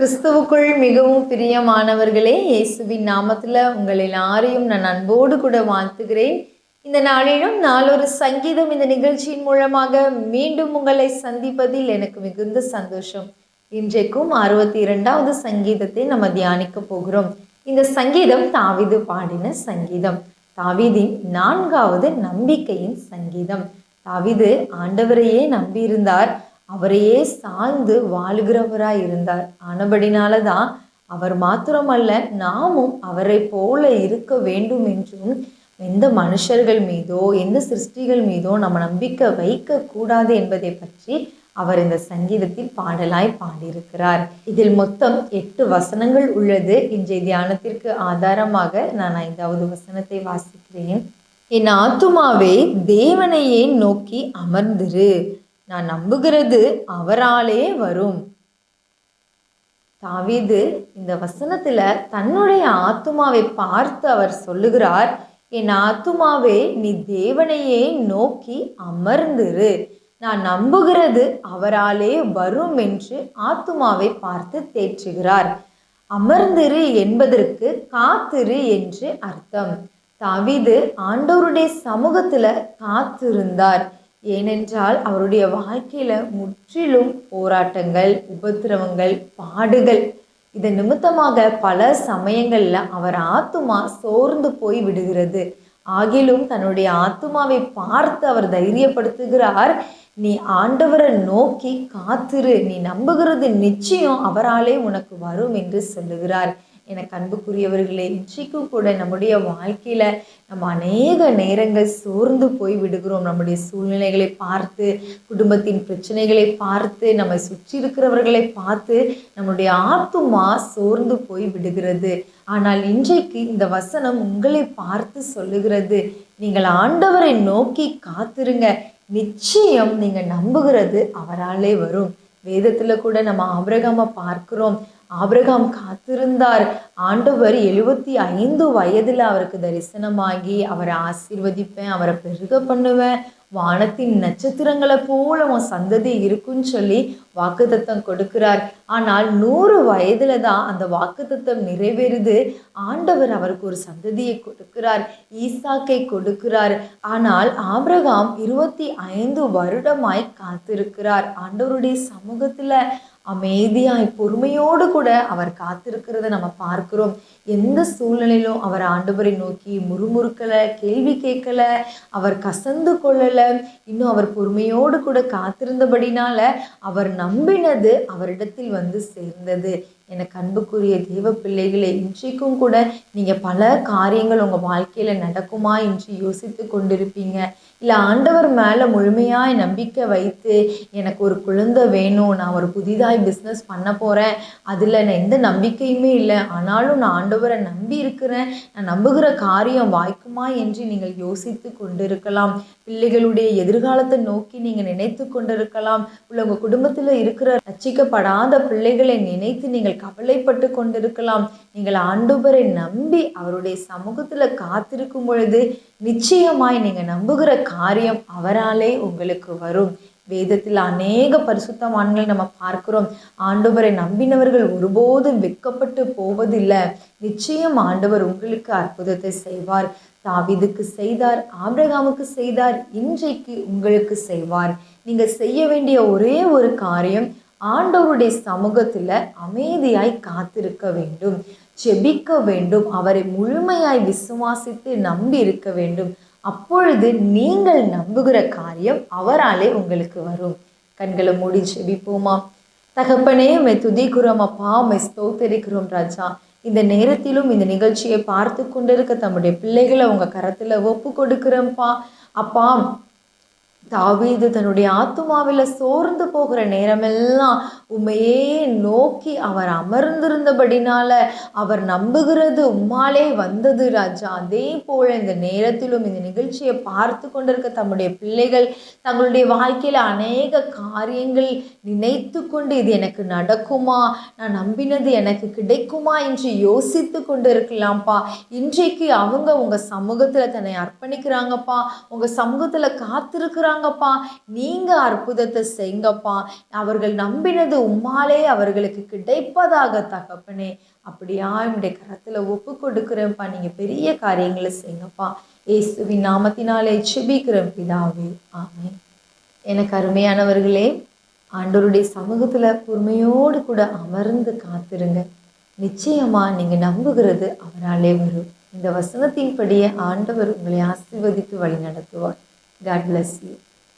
கிறிஸ்துவுக்குள் மிகவும் பிரியமானவர்களே இயேசுவின் நாமத்தில் உங்கள் எல்லாரையும் நான் அன்போடு கூட வாழ்த்துகிறேன். இந்த நாளிலும் நாளொரு சங்கீதம் இந்த நிகழ்ச்சியின் மூலமாக மீண்டும் உங்களை சந்திப்பதில் எனக்கு மிகுந்த சந்தோஷம். இன்றைக்கும் அறுபத்தி இரண்டாவது சங்கீதத்தை நம்ம தியானிக்க போகிறோம். இந்த சங்கீதம் தாவிது பாடின சங்கீதம். தாவிதின் நான்காவது நம்பிக்கையின் சங்கீதம். தாவிது ஆண்டவரையே நம்பியிருந்தார். அவரையே சார்ந்து வாழுகிறவராய் இருந்தார். ஆனபடினால தான் அவர் மாத்திரமல்ல நாமும் அவரை போல இருக்க வேண்டும் என்றும் எந்த மனுஷர்கள் மீதோ எந்த சிருஷ்டிகள் மீதோ நம்ம நம்பிக்கை வைக்க கூடாது என்பதை பற்றி அவர் இந்த சங்கீதத்தில் பாடலாய் பாடியிருக்கிறார். இதில் மொத்தம் எட்டு வசனங்கள் உள்ளது. இன்றைய தியானத்திற்கு ஆதாரமாக நான் ஐந்தாவது வசனத்தை வாசிக்கிறேன். என் ஆத்துமாவே தேவனையே நோக்கி அமர்ந்திரு. நான் நம்புகிறது அவராலே வரும். தாவீது இந்த வசனத்துல தன்னுடைய ஆத்துமாவை பார்த்து அவர் சொல்லுகிறார் என் ஆத்துமாவே நீ தேவனையே நோக்கி அமர்ந்திரு. நான் நம்புகிறது அவராலே வரும் என்று ஆத்துமாவை பார்த்து தேற்றுகிறார். அமர்ந்திரு என்பதற்கு காத்திரு என்று அர்த்தம். தாவிது ஆண்டவருடைய சமூகத்துல காத்திருந்தார். ஏனென்றால் அவருடைய வாழ்க்கையில் முற்றிலும் போராட்டங்கள் உபத்திரவங்கள் பாடுகள் இதன் நிமித்தமாக பல சமயங்களில் அவர் ஆத்துமா சோர்ந்து போய் விடுகிறது. ஆகிலும் தன்னுடைய ஆத்துமாவை பார்த்து அவர் தைரியப்படுத்துகிறார். நீ ஆண்டவரை நோக்கி காத்திரு. நீ நம்புகிறது நிச்சயம் அவராலே உனக்கு வரும் என்று சொல்லுகிறார். எனக்கு அன்புக்குரியவர்களே இன்றைக்கும் கூட நம்முடைய வாழ்க்கையில் நம்ம அநேக நேரங்கள் சோர்ந்து போய் விடுகிறோம். நம்முடைய சூழ்நிலைகளை பார்த்து குடும்பத்தின் பிரச்சனைகளை பார்த்து நம்மை சுற்றி இருக்கிறவர்களை பார்த்து நம்முடைய ஆத்துமா சோர்ந்து போய் விடுகிறது. ஆனால் இன்றைக்கு இந்த வசனம் உங்களை பார்த்து சொல்லுகிறது. நீங்கள் ஆண்டவரை நோக்கி காத்திருங்க. நிச்சயம் நீங்கள் நம்புகிறது அவராலே வரும். வேதத்தில் கூட நம்ம ஆபிரகாம பார்க்கிறோம். ஆபிரகாம் காத்திருந்தார். ஆண்டவர் எழுபத்தி ஐந்து வயதில் அவருக்கு தரிசனமாகி அவரை ஆசீர்வதிப்பேன் அவரை பெருக பண்ணுவேன். வானத்தின் நட்சத்திரங்களை போல உன் சந்ததி இருக்குன்னு சொல்லி வாக்குத்தத்தம் கொடுக்கிறார். ஆனால் நூறு வயதுல தான் அந்த வாக்குத்தத்தம் நிறைவேறுது. ஆண்டவர் அவருக்கு ஒரு சந்ததியை கொடுக்கிறார் ஈசாக்கை கொடுக்கிறார். ஆனால் ஆபிரகாம் இருபத்தி ஐந்து வருடமாய் காத்திருக்கிறார். ஆண்டவருடைய சமூகத்தில் அமைதியாய் பொறுமையோடு கூட அவர் காத்திருக்கிறத நம்ம பார்க்கிறோம். எந்த சூழ்நிலையிலும் அவர் ஆண்டவரை நோக்கி முறுமுறுக்கலை கேள்வி கேட்கலை அவர் கசந்து கொள்ளலை இன்னும் அவர் பொறுமையோடு கூட காத்திருந்தபடினால அவர் நம்பினது அவரிடத்தில் வந்து சேர்ந்தது. எனக்கு அன்புக்குரிய தெய்வ பிள்ளைகளை இன்றைக்கும் கூட நீங்கள் பல காரியங்கள் உங்கள் வாழ்க்கையில் நடக்குமா என்று யோசித்து கொண்டிருப்பீங்க. இல்லை ஆண்டவர் மேலே முழுமையாக நம்பிக்கை வைத்து எனக்கு ஒரு குழந்தை வேணும் நான் ஒரு புதிதாக பிஸ்னஸ் பண்ண போகிறேன் அதில் நான் எந்த நம்பிக்கையுமே இல்லை. ஆனாலும் நான் ஆண்டவரை நம்பி இருக்கிறேன். நான் நம்புகிற காரியம் வாய்க்குமா என்று நீங்கள் யோசித்து கொண்டிருக்கலாம். பிள்ளைகளுடைய எதிர்காலத்தை நோக்கி நீங்கள் நினைத்து கொண்டிருக்கலாம். உள்ள உங்கள் குடும்பத்தில் இருக்கிற ரச்சிக்கப்படாத பிள்ளைகளை நினைத்து நீங்கள் கவலைப்பட்டு கொண்டிருக்கலாம். நீங்கள் ஆண்டவரை நம்பி அவருடைய சமூகத்தில் காத்திருக்கும் பொழுது நிச்சயமாய் நீங்கள் நம்புகிற காரியம் அவராலே உங்களுக்கு வரும். வேதத்தில் அநேக பரிசுத்தவான்கள் நம்ம பார்க்கிறோம். ஆண்டவரை நம்பினவர்கள் ஒருபோதும் வெக்கப்பட்டு போவதில்லை. நிச்சயம் ஆண்டவர் உங்களுக்கு அற்புதத்தை செய்வார். தாவிதுக்கு செய்தார் ஆபிரகாமுக்கு செய்தார் இன்றைக்கு உங்களுக்கு செய்வார். நீங்கள் செய்ய வேண்டிய ஒரே ஒரு காரியம் ஆண்டவருடைய சமூகத்தில் அமைதியாய் காத்திருக்க வேண்டும். செபிக்க வேண்டும். அவரை முழுமையாய் விசுவாசித்து நம்பி இருக்க வேண்டும். அப்பொழுது நீங்கள் நம்புகிற காரியம் அவராலே உங்களுக்கு வரும். கண்களை மூடி செபிப்போமா? தகப்பனே மை துதிக்கிறோம். அப்பா மை ஸ்தோத்தரிக்கிறோம் ராஜா. இந்த நேரத்திலும் இந்த நிகழ்ச்சியை பார்த்து கொண்டிருக்க தம்முடைய பிள்ளைகளை உங்கள் கரத்தில் ஒப்பு கொடுக்குறோம்ப்பா. அப்பா தாவீது தன்னுடைய ஆத்துமாவில் சோர்ந்து போகிற நேரமெல்லாம் உண்மையே நோக்கி அவர் அமர்ந்திருந்தபடினால அவர் நம்புகிறது உம்மாலே வந்தது ராஜா. அதே போல் இந்த நேரத்திலும் இந்த நிகழ்ச்சியை பார்த்து கொண்டிருக்க தம்முடைய பிள்ளைகள் தங்களுடைய வாழ்க்கையில் அநேக காரியங்கள் நினைத்து கொண்டு இது எனக்கு நடக்குமா? நான் நம்பினது எனக்கு கிடைக்குமா என்று யோசித்து கொண்டு இருக்கலாம்ப்பா இன்றைக்கு அவங்க உங்கள் சமூகத்தில் தன்னை அர்ப்பணிக்கிறாங்கப்பா. உங்கள் சமூகத்தில் காத்திருக்கிறாங்க செய்கிறாங்கப்பா நீங்கள் அற்புதத்தை செய்யுங்கப்பா. அவர்கள் நம்பினது உம்மாலே அவர்களுக்கு கிடைப்பதாக தகப்பனே. அப்படியா என்னுடைய கரத்தில் ஒப்பு கொடுக்குறேன்ப்பா. நீங்கள் பெரிய காரியங்களை செய்யுங்கப்பா. ஏசுவின் நாமத்தினாலே செபிக்கிறேன் பிதாவே. ஆமே எனக்கு அருமையானவர்களே ஆண்டவருடைய சமூகத்தில் பொறுமையோடு கூட அமர்ந்து காத்திருங்க. நிச்சயமா நீங்கள் நம்புகிறது அவராலே வரும். இந்த வசனத்தின்படியே ஆண்டவர் உங்களை ஆசீர்வதித்து வழி நடத்துவார் காட் பிளஸ் யூ